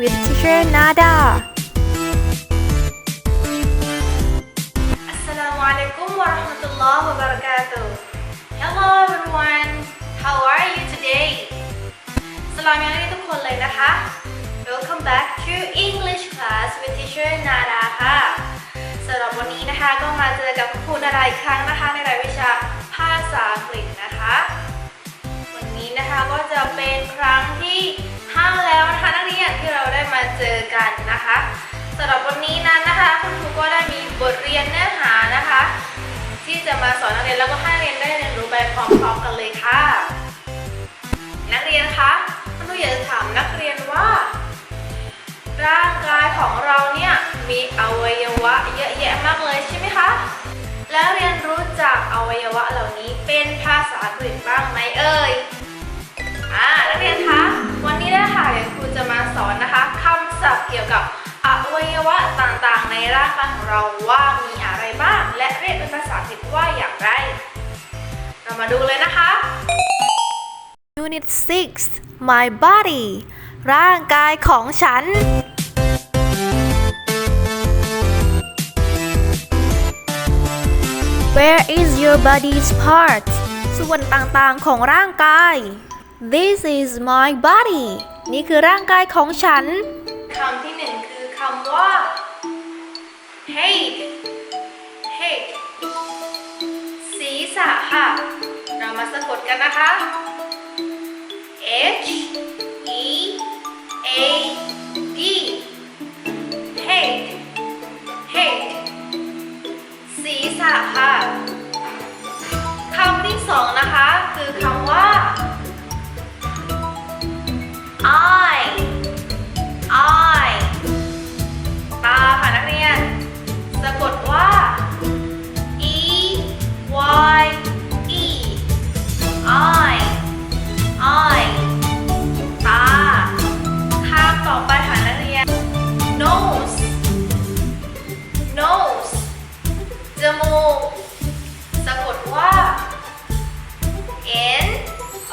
with teacher Nada Assalamualaikum warahmatullahi wabarakatuh. Hello everyone. How are you today? สลามยังไงทุกคนเลยนะคะ Welcome back to English class with teacher Nada ค่ะสำหรับวันนี้นะคะก็มาเจอกับคุณครูนาดาอีกครั้งนะคะในรายวิชา กันนะคะสำหรับวันนี้นั้นนะคะ คุณครูก็ได้มีบทเรียนเนื้อหานะคะ ที่จะมาสอนนักเรียนแล้วก็ให้นักเรียนได้เรียนรู้ไปพร้อมๆกันเลยค่ะ นักเรียนคะคุณครูอยากจะถามนักเรียนว่า ร่างกายของเราเนี่ยมีอวัยวะเยอะแยะมากเลยใช่ไหมคะ แล้วเรียนรู้จักอวัยวะเหล่านี้เป็นภาษาอังกฤษบ้างไหมเอ่ยอ่านักเรียนคะวันนี้นะคะเดี๋ยวครูจะมาสอนนะคะ คำศัพท์เกี่ยวกับอวัยวะต่างๆ ในร่างกายของเราว่ามีอะไรบ้าง และเรียกเป็นภาษาอังกฤษว่าอย่างไร เรามาดูเลยนะคะ Unit 6 My body ร่างกายของฉัน Where is your body's part ส่วนต่างๆของร่างกาย This is my body นี่คือร่างกายของฉัน คำที่หนึ่งคือคำว่า head head ศีรษะค่ะ เรามาสะกดกันนะคะ H E A D head head ศีรษะค่ะ คำที่สองนะคะ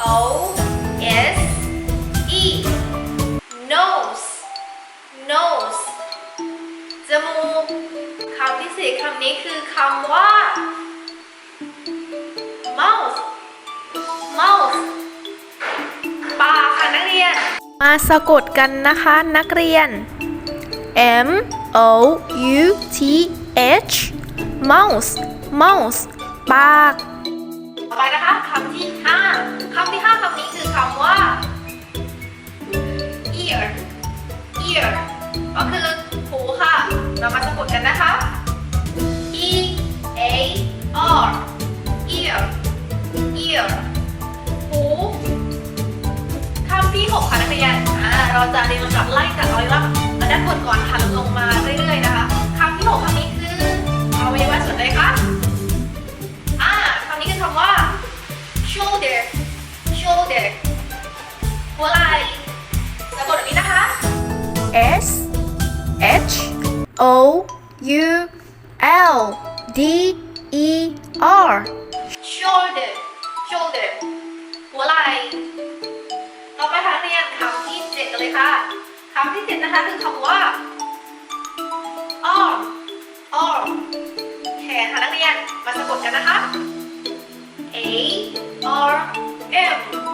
o s e nose nose จมูกคำที่สี่คำนี้คือคำว่า mouth mouth ปากค่ะนักเรียน มาสะกดกันนะคะนักเรียน M O U T H mouse mouse ปาก ต่อไปนะคะคำที่ เราจะเรียนลำดับไล่จากอวัยวะด้านบนก่อนค่ะแล้วลงมาเรื่อยๆนะคะคำที่6คำนี้คืออวัยวะส่วนใดคะอ่าคำนี้คือคำว่า shoulder shoulder หัวไหล่สะกดแบบนี้นะคะ S H O U L D E R shoulder shoulder หัวไหล่ กันเลยค่ะคำที่เจ็ดนะคะคือคำว่าอ้อมอ้อมแขนค่ะนักเรียนมาสะกดกันนะคะ A R M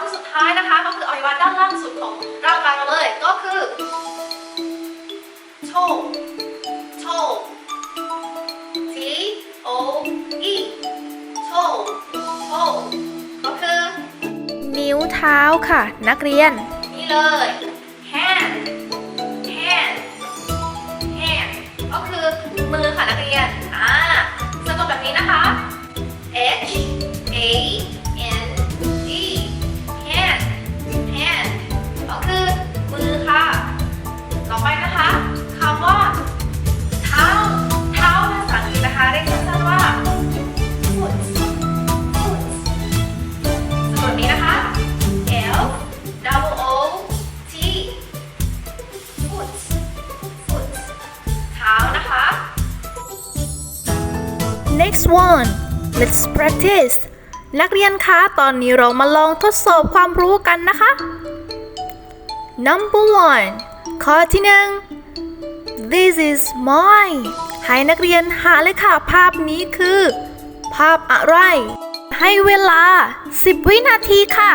ไปค่ะคำสุดท้ายนะคะ ก็คืออวัยวะด้านล่างสุดของร่างกายเราเลย ก็คือ toe toe T O E toe toe ก็คือ นิ้วเท้าค่ะ นักเรียน นี่เลย hand hand hand ก็คือมือค่ะนักเรียน อ่าสะกดแบบนี้นะคะ H A next one let's practice นักเรียนคะ ตอนนี้เรามาลองทดสอบความรู้กันนะคะ number one ข้อที่หนึ่ง this is mine ให้นักเรียนหาเลยค่ะ ภาพนี้คือ ภาพอะไร ให้เวลา 10 วินาทีค่ะ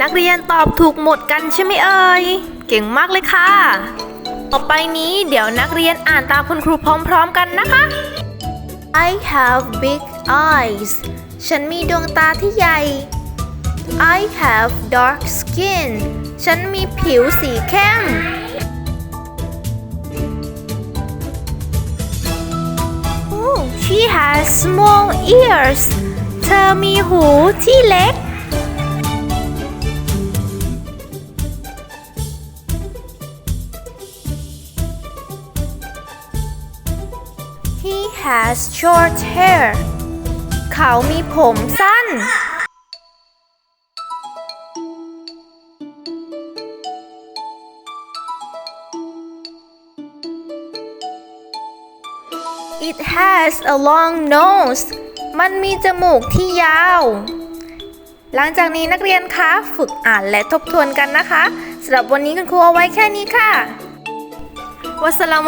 นักเรียนตอบถูกหมดกันใช่ไหมเอ่ย เก่งมากเลยค่ะ ต่อไปนี้เดี๋ยวนักเรียนอ่านตามคุณครูพร้อมๆกันนะคะ I have big eyes ฉันมีดวงตาที่ใหญ่ I have dark skin ฉันมีผิวสีเข้ม Oh, she has small ears เธอมีหูที่เล็ก has short hair เขามีผมสั้น It has a long nose มันมีจมูกที่ยาว หลังจากนี้นักเรียนคะ ฝึกอ่านและทบทวนกันนะคะสำหรับวันนี้คุณครูเอาไว้แค่นี้ค่ะ วัสสลา